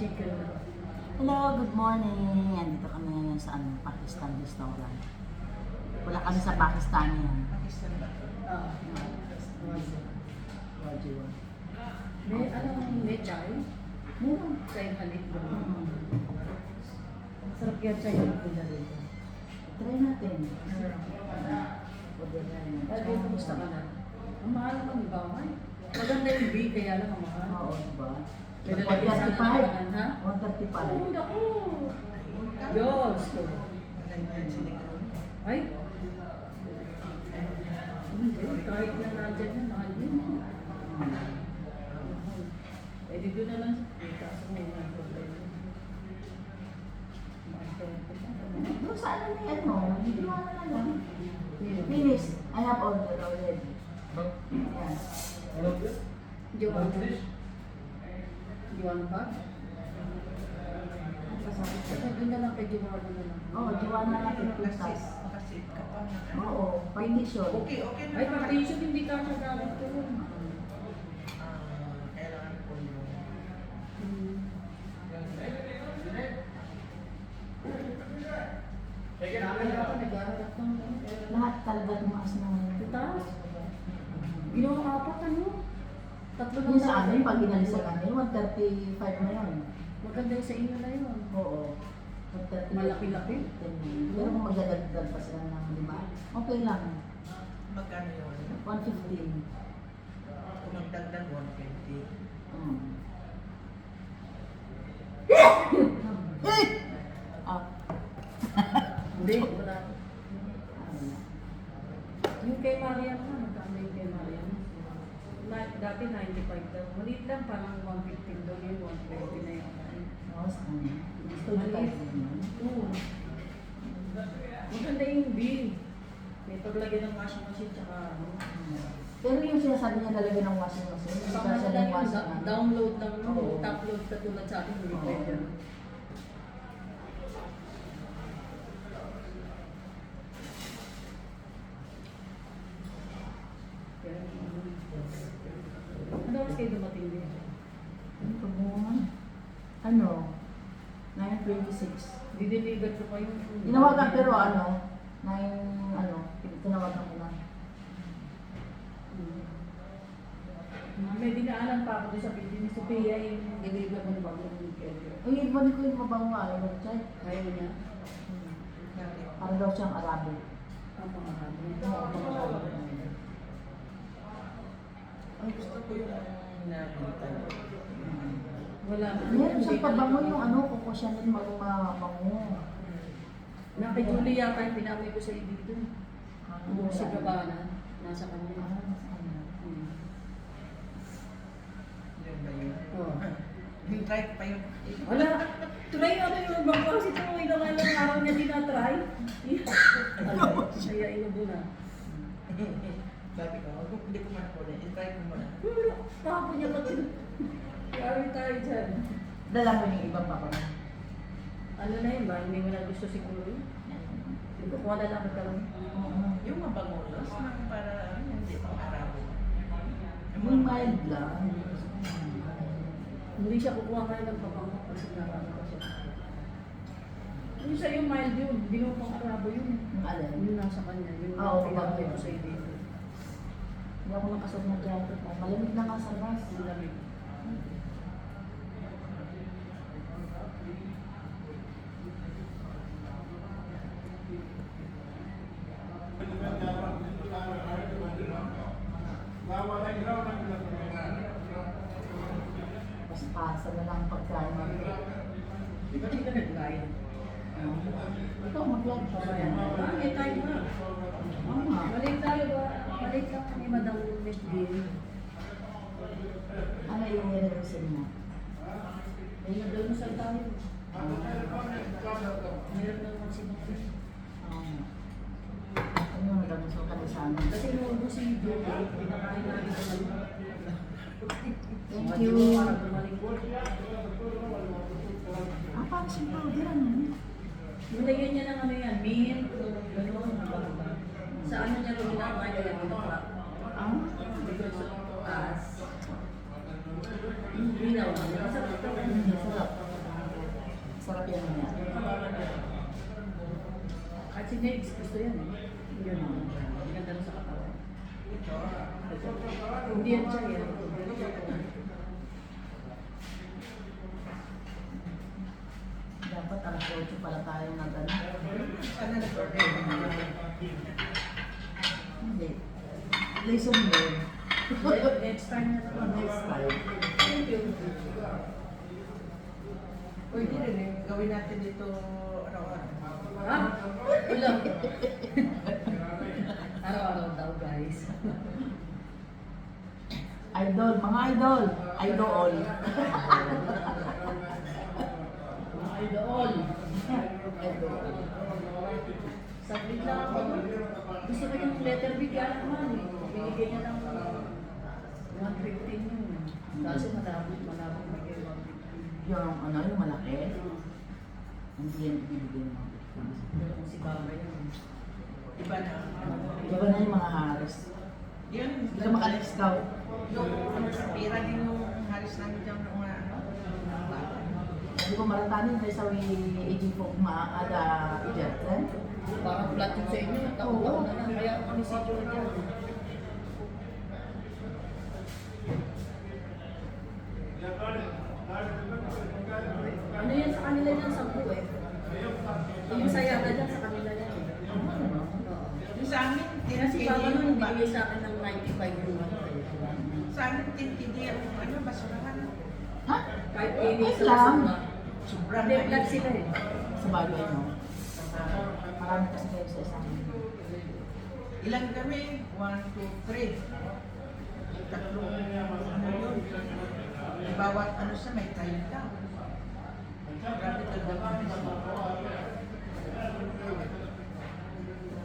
Chicken. Hello, good morning. Yan, dito kami ngayon sa ano, Pakistan restaurant. Wala kami sa Pakistan yan. Pakistan ba? Ah, Wajiwan. May ano, may chai? Meron. Chai halik ba? Mm-hmm. Sarap yan chai na pula dito. Try natin. Order na rin. Pero kamusta ka na? Ang mahal naman, di ba? Maganda yung bee, kaya lang ang mahal. Oo, di ba? 135? Ha? 135. Naku! Diyos ko. Ay! Kahit na nandiyan na. Na natin putas. Oo, partition. Okay, okay na. Ay, partition hindi ka siya gamit ko. Ah, kailangan ko yung... Lahat talaga tumaas na ngayon. Taas. Ginawa apat ano? Tatlo Yung sa na- amin, pag inalis sa kanil, 135 na yun. Maganda yung sa inyo na yun. Oo. 135. Malaki-laki. Pero kung magdadagdag pa sila ng lima, okay lang. Magkano yun? 115. Kung magdagdag 120. Mm. Eh! Ah, Hindi, ano na. Yung kay Mariam na, magkano yung kay Mariam? Na, dati 95 daw. Maliit lang, parang 115 daw yun, 120 na yun. Oo, sa kanya. Gusto niyo tayo yun. Oo. Maganda yung bill. May paglagay ng washing machine tsaka ano. Pero yung sinasabi niya talaga ng washing machine, hindi Saka pa siya lang ng? Oo. Top-load katulad sa atin, hindi Oo. pwede. Pero, Ano oras kayo dumating din? Ano pa mo? Ano? 926. Dideliver ko kayo. Tinawagan pero ano, 9, ano, tinawagan ko lang. Hmm. May dinaanan pa ako doon sa pili ni Sophia yung deliver bago ng weekend. Uy, ibalik ko yung mabango nga, ayaw check. Ayaw niya. Hmm. Bakit? Para daw siyang Arabic. Ang mga habo. Oo, mga Arabic. Ang gusto ko yung nakita niyo. Wala. Meron siyang pabango yung ano, kuko siya din mabango. Na kay Julie yata yung pinamay ko sa iyo dito. Ano Yung sa Gabana, nasa kanya. Ah, sa kanya. Hmm. Yun ba yun? Oo. Yung try ko pa yun. Wala. Try ano yung ibang ko kasi ito ilang ilang araw niya tinatry. Kaya inubo na. Sabi ko, "Wag ko- hindi ko man ako rin. I-try ko muna. Kahapon niya pati. Kaya tayo dyan. Dala mo yung ibang pabango. Ano na yun ba? Hindi mo na gusto siguro yun. Kukuha na lang ka lang. Yung mabangulos na para ano, hindi pang arabo. Yung mild lang. Hindi siya kukuha ngayon ng pabango kasi narano ko siya. Yung sa iyo mild yun, hindi mo pang arabo yun. Yung alin. Yung nasa kanya, yung Oo, pinakita pabango. ko sa iyo dito. Hindi ako nakasal ng jacket. Malamig na nga sa bus. Ang lamig. Mas pasa na lang pagkain. Di ba di ka nag-live? Ikaw mag-vlog pa ba yan? Ah, may time na. Oo nga. Balik tayo ba? Balik lang kami Madam Miss Bill. Ano yung nire-resin mo? May nagdamusal tayo. Meron na naman si Bakit. Oo nga. Ano yung nagagusto ka na sa amin? Kasi nung ubus si Joey, pinakain namin sa. Thank you. Ah, parang si powder ano? Nilagyan niya ng ano yan, mint, gano'n, Sa ano niya rin ginagawa niya yung mga Ah? Because of us. Ginawa niya. Masarap ito. Sarap. Next, gusto yan eh. Yun ang ganda rin sa katawan. Ito. Hindi yan siya yan. Dapat alas 8 pala tayo nag ano. Nag-order. Hindi. Lesson learned. Next time na naman. Next time. Thank you. Pwede rin eh. Gawin natin dito araw-araw. Ha? Wala. Araw-araw daw guys. Idol, mga idol. Idol. Mga idol. Idol. Saglit lang ako. Gusto ko yung letter B kaya naman eh. Binigay niya ng 115 yun. Kaso malabo, malabo bigay 115. Yung ano, yung malaki. Hindi yan ibibigay mo. Pero kung si Baba yun. Iba na. Iba na yung mga haros. Yun. Hindi ka makalis-scout. Yung ano, pira din yung halos namin dyan ng mga ano. Hindi ko maratanin dahil sa iji po maaada ijerten. Parang flat yung sa inyo. Taon-taon na lang. Kaya kami si Joe dyan. Ano yan sa kanila yan? Sampu eh. Yung sayata dyan sa kanila yan. Oo. Yung sa amin, Kaya si 10 Baba KD nung yung ba? bigay sa akin ng 95 yung ano. Sa amin, 10 KD ang ano, basurahan. Ha? Kahit ini Okay sa lang. Sobrang Hindi, flat sila eh. Sa bagay mo. Marami kasi kayo sa isang Ilan kami? 1, 2, 3. Tatlong ano yun. Bawat ano sa may 30. Grabe talaga kami.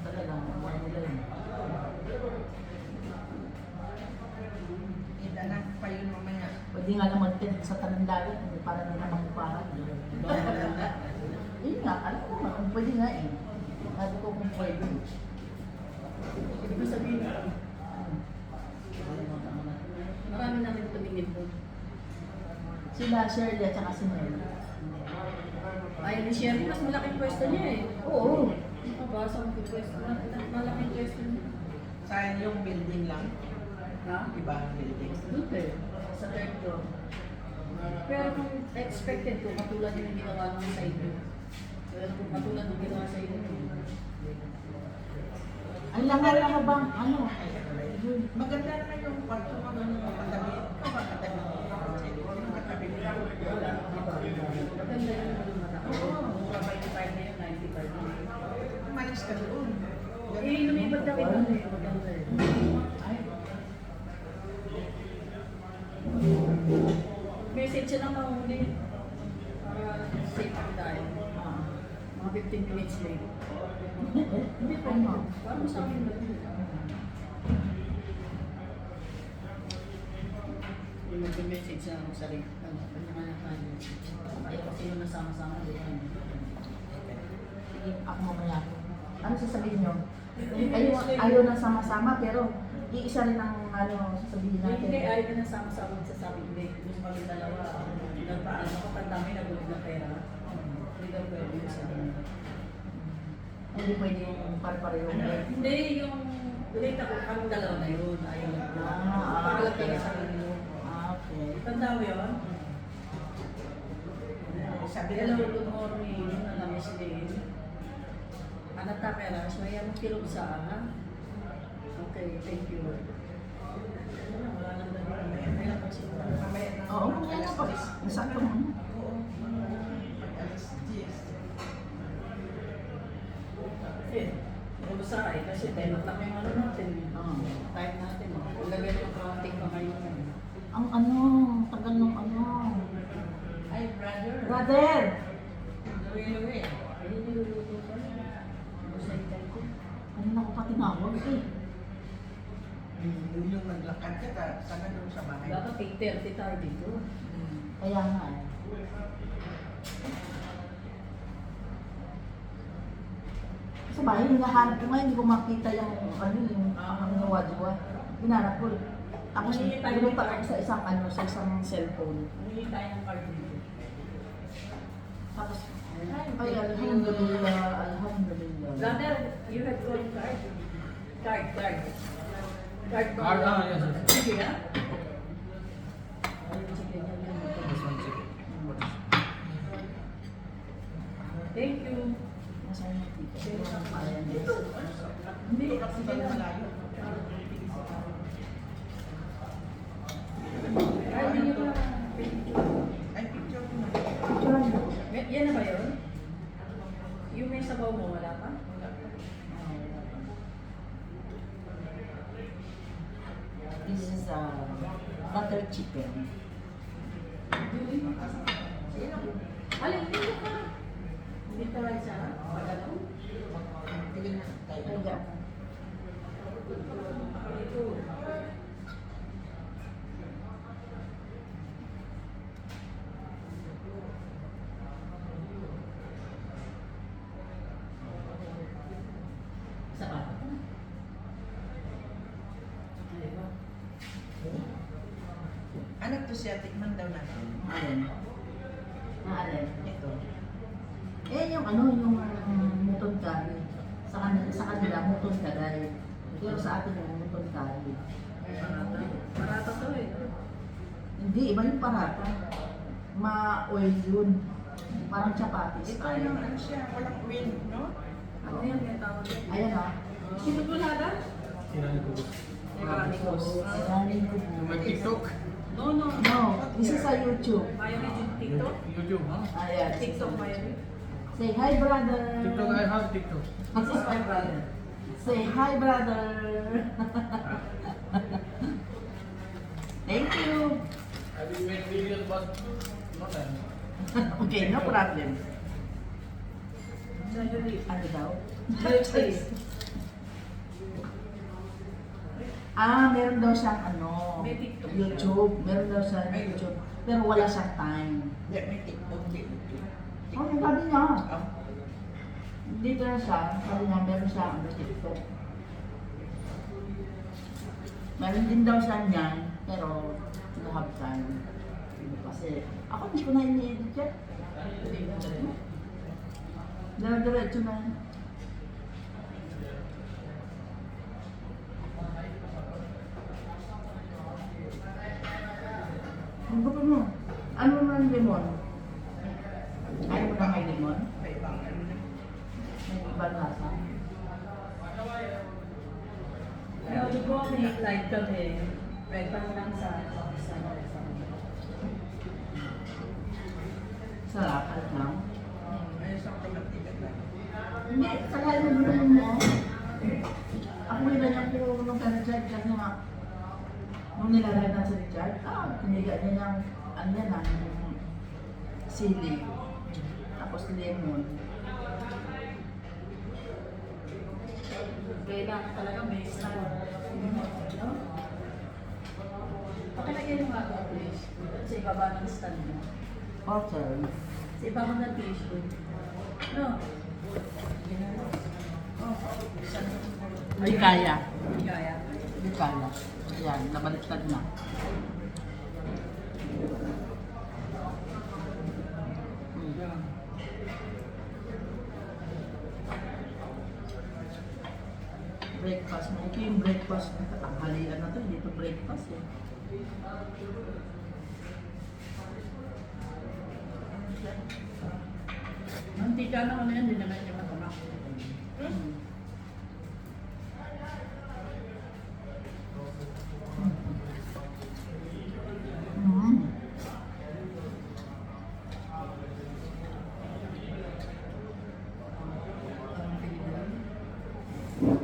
talaga. Ano nila yun. Pwede nga lang mag-tent sa talandagan. Para na namang parang. Yun nga, alam ko nga, kung pwede nga eh. Sabi ko kung pwede. Ibig ko sabihin, marami na rin tumingin doon. Sila, Shirley at saka si Mel. Ayaw ni Sherry, mas malaking pwesto niya eh. Oo. Mabasa mo yung pwesto. ma- ma- Malaking pwesto niya. Saan yung building lang? Ha? Iba ang building. Doon eh. Sa third floor. Pero kung expected ko, katulad yung ginawa namin sa inyo. Pero kung katulad yung ginawa sa inyo, Ay, langal lang mo bang, ano? Maganda naman yung kwarto mo doon yung katabi. Wala. Maganda yung mga. Oo. Na yun, 95 na. Umalis ka doon. Eh, lumipat kami doon eh. Maganda eh. Ay, Message ng mahuli. Para safe tayo. ah. Mga 15 minutes late. Hindi pa mo. Parang sa amin ba? Yung mag-message siya ng sarili. Ano, kanya-kanya tayo. Kasi yung nasama-sama doon. Sige, ako mamaya. Ano sasabihin nyo? Ayaw, ayaw na sama-sama, pero iisa rin ang ano sasabihin Hindi, natin. ayaw ka nasama-sama sa sabi. Hindi, gusto kami dalawa. Nagpaano ko, tanda may nagulog na pera. Hindi daw pwede yung sa amin. Hindi pwede yung par-pareho. Hindi, yung late ako, kami dalawa na yun. Ayaw na. Ah, okay. Ah, okay. Tanda mo yun? Sabi Hello, good morning. Alam mo si Dale. Anak ta pera, so yan ang kilog sa Okay, thank you. Wala, wala nang dali. May lang kasi. mamaya na. Oo, mamaya na po. Nasakto mo. Oo. Alas 10. Ano sa ay, kasi 10 o'clock yung ano natin. Oo. Time natin. Lagyan yung counting pa kayo. Ang ano, tagal ng ano. Ay, brother. Brother! Luwi-luwi. Ay, niluluto pa. Basta yung time ko. Ano na ko pa tinawag eh. Yun ka, ta- sana doon sa bahay. Dapat 8.30 tayo dito. Kaya nga eh. Sa bahay, hinahanap ko nga, hindi ko makita yung ano, yung ang nawadwa. Hinanap ko. Tayo lumipat ako sa isang ano, sa isang cellphone. Hindi tayo ng card dito. Tapos, ay, alhamdulillah, alhamdulillah. Brother, you have phone card? Card, card. Card mo. Card, ah, yes, yes. Sige na. Ayun, sige, yan, yan. This one chicken. What is Thank you. Nasaan yung tito? Ayan, yes. Hindi, Ito kasi sige ba lang. malayo? Ay, hindi niyo pa. Ay, picture ko na. Picturean mo. May- Yan na ba yun? Yung may sabaw mo, wala pa? This is uh, butter chicken. Alin, dito ka. Dito lang siya. Pagano? Tingin na. Ay, ba? Ano to siya? Tikman daw natin. alin? Ah, alin? Ito. Eh, yung ano, yung um, muton curry. Sa kanila, sa kanila muton curry. Pero sa atin yung muton curry. Parata. Parata to eh. Hindi, iba yung parata. Ma-oil yun. Parang chapati Ito yung ano siya, walang wind, no? Ano yan? May tawag yan. Ayan ah. Sino po nada? Kirani ko. Running good. May TikTok? No, no. No, this is sa YouTube. Mayonnaise yung TikTok? YouTube, huh? Ayan. TikTok mayonnaise? Say hi, brother. TikTok, I have TikTok. This is my brother. Say hi, brother. Thank you. I will make videos, but not time. Okay, no problem. Ano daw? Ah, meron daw siyang ano, May TikTok. YouTube. Meron daw siyang YouTube. Pero wala siyang time. May tiktok din. Oh, yung sabi niya. Ah, Dito na siya. Sabi niya, meron siya ano, TikTok. Meron din daw siya niyan, pero don't have time. Kasi ako hindi ko na ini-edit yan. Dire-diretso na yan. Ang gusto mo? Ano naman lemon? Ayaw mo na may lemon? may ibang ano na. May ibang lasa? Ano, ko may live kami. Right pa lang sa sa sa Sarap, alam lang. Hindi, sakay mo bulong mo. Ako nila niya po nung kay Richard kasi nga, nung nilalagay na si Richard, ah, piniga niya ng, ano yan ah, yung sili. Tapos lemon. Kailangan talaga may stand. No? Pakilagyan mo nga ito, please. Sa ibaba ng stand mo. Water. Sa ibaba ng tissue. No? Oh? Hindi kaya. Hindi kaya. Hindi kaya. Yan, nabaliktad na. Breakfast mo. Ito yung breakfast. Tanghalian na to. Hindi to breakfast eh. Mantika naman na yan, hindi naman yung matamak. Mm. Mm.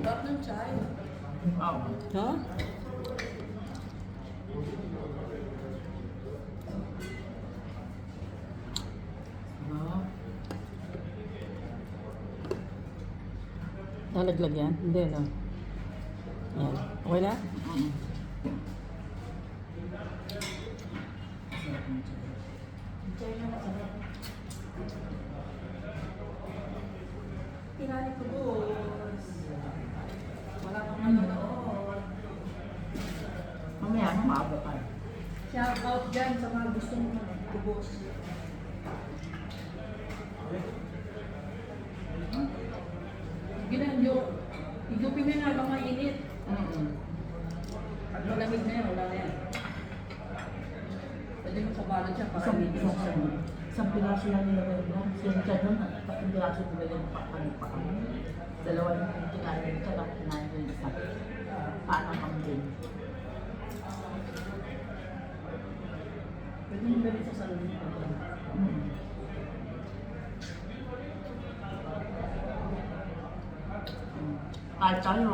Sarap ng chai. Wow. Ha? Ah. Nalaglag yan? Hindi, no? Yan. Okay na? Mm. Tinali ko boss. Wala kang nanonood. Mamaya, maaga pa. Shout out dyan sa mga gustong kubos. Medyo, igupin mo yun habang mainit. Mm-mm. Pag malamig na yan, wala na yan. Pwede mo pabalot siya para Isang, hindi isang, siya. Isang piraso lang nilagay na. Siya siya doon, tatlong piraso nilagay na pa kami pa kami. Dalawa yung kinain ko, tapos kinain ko yung isa. Paano kami din? Pwede mo galit sa salon mo. Mm. Kahit tayo,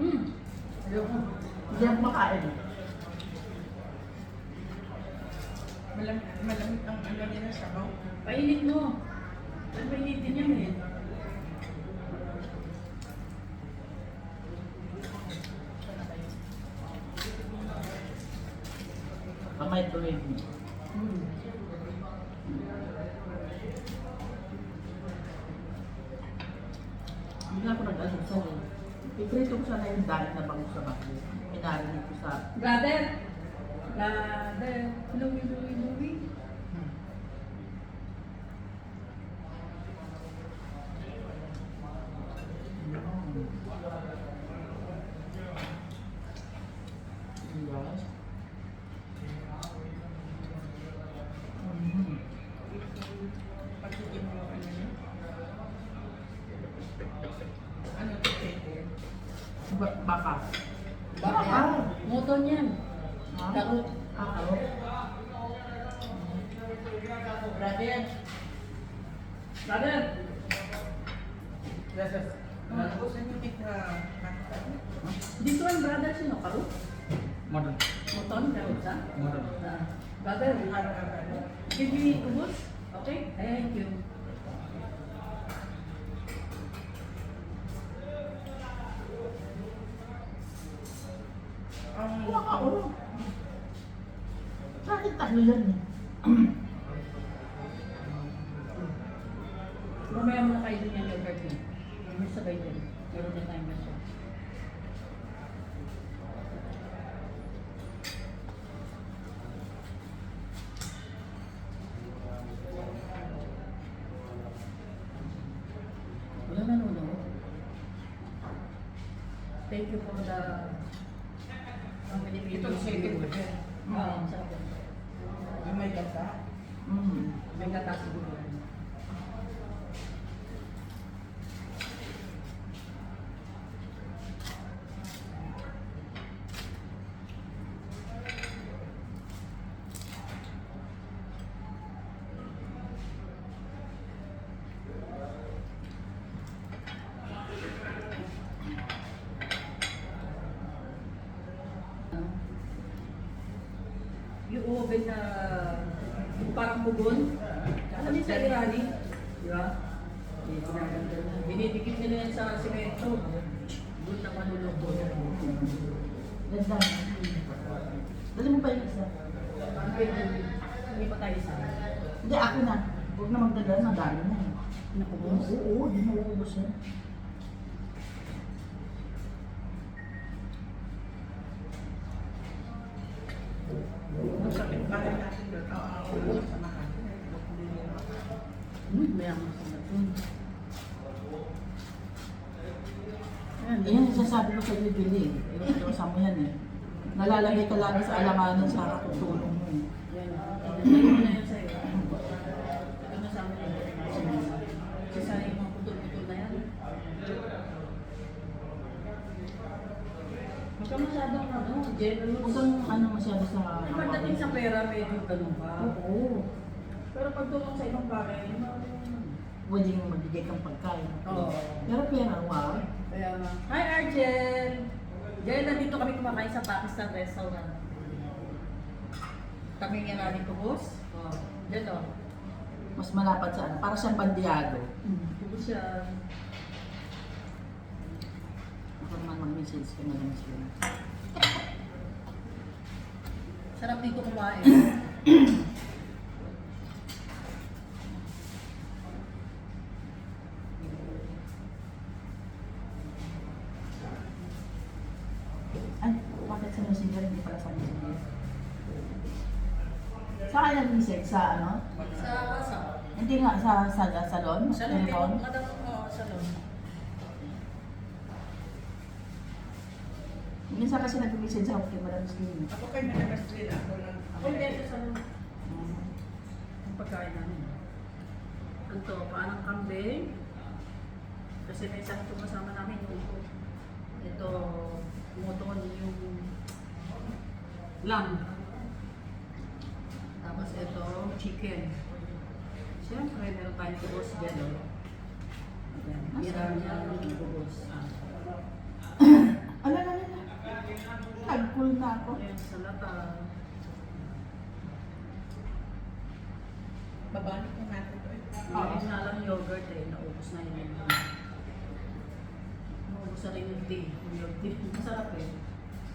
Hmm. Ayoko. hindi ako makain. Malam, malamig ang ano nila sabaw. Painit mo. Pag painitin yan eh. Tuloy mo. Hmm. Hindi nga ako nag-almusal eh. Iprito ko sana yung dahil na bango sa bago. Pinarinig ko sa... Brother! Brother! Louie, Louie, Louie. Yes. Mhm. Pagkikin mo ano yun. Ano to eh? Ba- Baka. Baka. Moton yan. Karot. Akin tatlo yan eh. Mamaya mo na kayo din yung yogurt niya. May sabay din. Meron din tayong ganito. Wala nanonood. Thank you for the ang Pilipino. Ito, second ko dyan. Oo, sabi. Yung may gata. Mm. May gata siguro. yan. yung oven na parang pugon. Alam niyo sa Irani? Di ba? Na. Binidikit nila yan sa simento. Doon na manuluto. Ganda. Dali mo pa yung isa. Hindi pa tayo isa. Hindi, ako na. Huwag na magdadala, madami na. Nakubos? Oo, di mo uubos Ayan, sasabi ko sa'yo, Billy. Yung kasama yan eh. Nalalagay ka lagi sa alamanan sa katutulong mo. eh. Mo. Huwag ka masyadong ano, generous. Huwag kang ano masyado sa... Sa pera, medyo ganun ka. Oo. Pero pag tulong sa ibang bagay, ano, Pwede yung magbigay kang pagkain. Oo. Pero pera, wow. Kaya nga. Hi Arjen! Dahil nandito kami kumakain sa Pakistan restaurant. Kami nga namin kubos. Oh. Diyan o. Mas malapad sa ano. Para siyang bandiado. Kubos siya. Ako naman mag-message ka na lang sila. Sarap dito kumain. Ay, bakit sa messenger hindi pala sa messenger? Sa akin nag-message sa ano? Sa Hindi nga, sa, sa, sa salon? Sa salon, madam ko, salon. Minsan kasi nag-message ako kay Madam Slim. Ako kay Madam Estrella, ako lang. Ako dito sa London. Ang pagkain namin. Anto, paanang kambing. Kasi may isang tumasama namin yung ito, tumutuon yung lamb. Tapos ito, chicken. Siyempre, meron tayong bubos dyan. oh. Ayan, Tira niya yung bubos. Ala, na ako. Ayan, salata. Babalik ko natin to eh. Oo, oh, na lang yogurt eh. Naubos na yun. Naubos na rin yung tea. Yung tea. Masarap eh.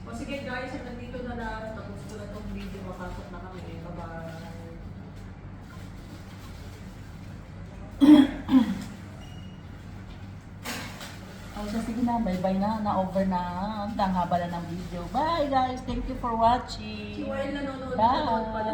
O sige guys, nandito na lang. Tapos ko na itong video. Makasok na kami. Bye-bye. Oh, so sige na, bye-bye na. Na-over na. Ang haba na ng video. Bye guys. Thank you for watching. Bye.